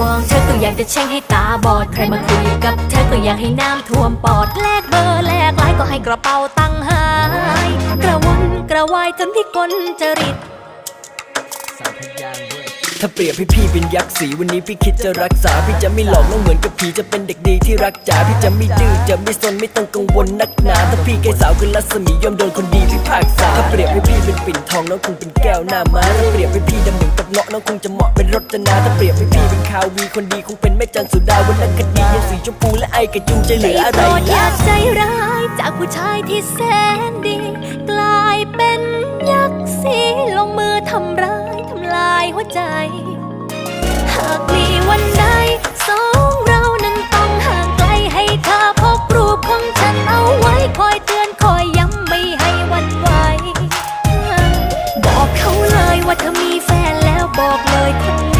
มองเธอก็อยากจะแช่งให้ตาบอด ใครมาคุยกับเธอก็อยากให้น้ำท่วมปอด แลกเบอร์แลกไลน์ก็ให้กระเป๋าตังค์หาย กระวนกระวายจนพิกลจริต ถ้าเปรียบให้พี่เป็นยักษ์สีวันนี้พี่คิดจะรักษา พี่จะไม่หลอกน้องเหมือนกับผีจะเป็นเด็กดีที่รักจ๋าพี่จะไม่ดื้อจะไม่สนไม่ต้องกังวลนักหนาถ้าพี่แก่สาวคือรัศมีย่อมโดนคนดีพิพากษาถ้าเปรียบให้พี่เป็นปิ่นทองน้องคงเป็นแก้วหน้าม้าถ้าเปรียบให้พี่ดำ เนกับเงาะน้องคงจะเหมาะเป็นรจนาถ้าเปรียบให้พี่เป็นคาวีคนดีคงเป็นแม่จันสุดาวันนัคดียังสีชมพูและไอกระจุงใจเหลืออะไรโปรดอย่าใจร้ายจากผู้ชายที่แสนดี กลายเป็นยักษ์สีลงมือทำร้ายทำลายหัวใจ